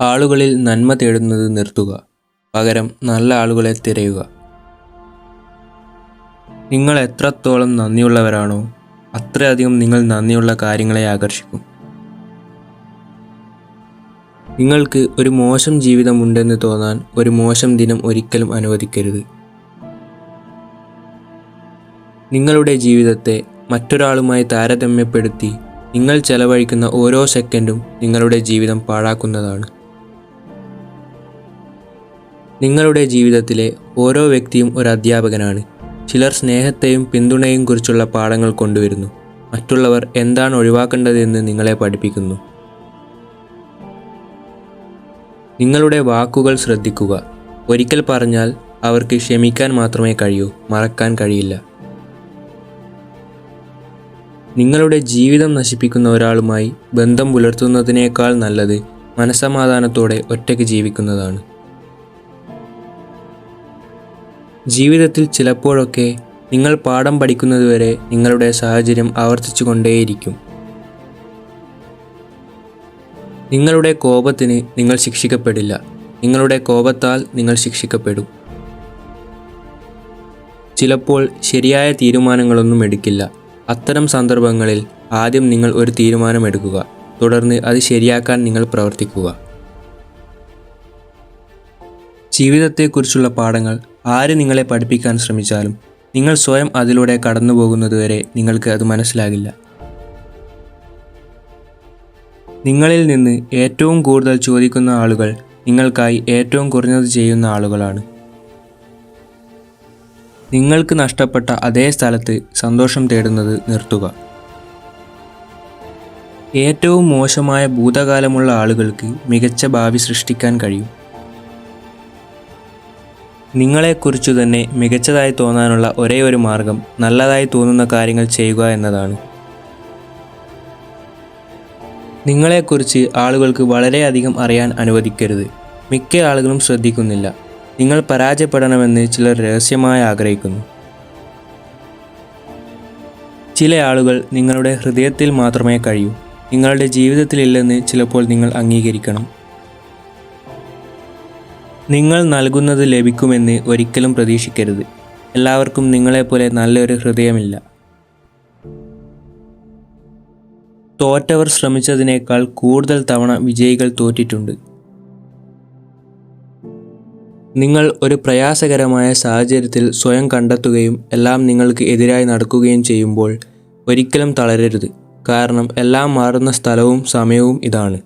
ആളുകളിൽ നന്മ തേടുന്നത് നിർത്തുക. പകരം നല്ല ആളുകളെ തിരയുക. നിങ്ങൾ എത്രത്തോളം നന്ദിയുള്ളവരാണോ അത്രയധികം നിങ്ങൾ നന്ദിയുള്ള കാര്യങ്ങളെ ആകർഷിക്കും. നിങ്ങൾക്ക് ഒരു മോശം ജീവിതമുണ്ടെന്ന് തോന്നാൻ ഒരു മോശം ദിനം ഒരിക്കലും അനുവദിക്കരുത്. നിങ്ങളുടെ ജീവിതത്തെ മറ്റൊരാളുമായി താരതമ്യപ്പെടുത്തി നിങ്ങൾ ചെലവഴിക്കുന്ന ഓരോ സെക്കൻഡും നിങ്ങളുടെ ജീവിതം പാഴാക്കുന്നതാണ്. നിങ്ങളുടെ ജീവിതത്തിലെ ഓരോ വ്യക്തിയും ഒരു അധ്യാപകനാണ്. ചിലർ സ്നേഹത്തെയും പിന്തുണയും കുറിച്ചുള്ള പാഠങ്ങൾ കൊണ്ടുവരുന്നു. മറ്റുള്ളവർ എന്താണ് ഒഴിവാക്കേണ്ടതെന്ന് നിങ്ങളെ പഠിപ്പിക്കുന്നു. നിങ്ങളുടെ വാക്കുകൾ ശ്രദ്ധിക്കുക. ഒരിക്കൽ പറഞ്ഞാൽ അവർക്ക് ക്ഷമിക്കാൻ മാത്രമേ കഴിയൂ മറക്കാൻ കഴിയില്ല. നിങ്ങളുടെ ജീവിതം നശിപ്പിക്കുന്ന ഒരാളുമായി ബന്ധം പുലർത്തുന്നതിനേക്കാൾ നല്ലത് മനസമാധാനത്തോടെ ഒറ്റയ്ക്ക് ജീവിക്കുന്നതാണ്. ജീവിതത്തിൽ ചിലപ്പോഴൊക്കെ നിങ്ങൾ പാഠം പഠിക്കുന്നതുവരെ നിങ്ങളുടെ സാഹചര്യം ആവർത്തിച്ചു കൊണ്ടേയിരിക്കും നിങ്ങളുടെ കോപത്തിന് നിങ്ങൾ ശിക്ഷിക്കപ്പെടില്ല. നിങ്ങളുടെ കോപത്താൽ നിങ്ങൾ ശിക്ഷിക്കപ്പെടും. ചിലപ്പോൾ ശരിയായ തീരുമാനങ്ങളൊന്നും എടുക്കില്ല. അത്തരം സന്ദർഭങ്ങളിൽ ആദ്യം നിങ്ങൾ ഒരു തീരുമാനം എടുക്കുക തുടർന്ന് അത് ശരിയാക്കാൻ നിങ്ങൾ പ്രവർത്തിക്കുക. ജീവിതത്തെക്കുറിച്ചുള്ള പാഠങ്ങൾ ആര് നിങ്ങളെ പഠിപ്പിക്കാൻ ശ്രമിച്ചാലും നിങ്ങൾ സ്വയം അതിലൂടെ കടന്നു പോകുന്നതുവരെ നിങ്ങൾക്ക് അത് മനസ്സിലാകില്ല. നിങ്ങളിൽ നിന്ന് ഏറ്റവും കൂടുതൽ ചോദിക്കുന്ന ആളുകൾ നിങ്ങൾക്കായി ഏറ്റവും കുറഞ്ഞത് ചെയ്യുന്ന ആളുകളാണ്. നിങ്ങൾക്ക് നഷ്ടപ്പെട്ട അതേ സ്ഥലത്ത് സന്തോഷം തേടുന്നത് നിർത്തുക. ഏറ്റവും മോശമായ ഭൂതകാലമുള്ള ആളുകൾക്ക് മികച്ച ഭാവി സൃഷ്ടിക്കാൻ കഴിയും. നിങ്ങളെക്കുറിച്ചു തന്നെ മികച്ചതായി തോന്നാനുള്ള ഒരേ ഒരു മാർഗം നല്ലതായി തോന്നുന്ന കാര്യങ്ങൾ ചെയ്യുക എന്നതാണ്. നിങ്ങളെക്കുറിച്ച് ആളുകൾക്ക് വളരെയധികം അറിയാൻ അനുവദിക്കരുത്. മിക്ക ആളുകളും ശ്രദ്ധിക്കുന്നില്ല. നിങ്ങൾ പരാജയപ്പെടണമെന്ന് ചിലർ രഹസ്യമായി ആഗ്രഹിക്കുന്നു. ചില ആളുകൾ നിങ്ങളുടെ ഹൃദയത്തിൽ മാത്രമേ കഴിയൂ. നിങ്ങളുടെ ജീവിതത്തിലില്ലെന്ന് ചിലപ്പോൾ നിങ്ങൾ അംഗീകരിക്കണം. നിങ്ങൾ നൽകുന്നത് ലഭിക്കുമെന്ന് ഒരിക്കലും പ്രതീക്ഷിക്കരുത്. എല്ലാവർക്കും നിങ്ങളെപ്പോലെ നല്ലൊരു ഹൃദയമില്ല. തോറ്റവർ ശ്രമിച്ചതിനേക്കാൾ കൂടുതൽ തവണ വിജയികൾ തോറ്റിട്ടുണ്ട്. നിങ്ങൾ ഒരു പ്രയാസകരമായ സാഹചര്യത്തിൽ സ്വയം കണ്ടെത്തുകയും എല്ലാം നിങ്ങൾക്ക് എതിരായി നടക്കുകയും ചെയ്യുമ്പോൾ ഒരിക്കലും തളരരുത്. കാരണം എല്ലാം മാറുന്ന സ്ഥലവും സമയവും ഇതാണ്.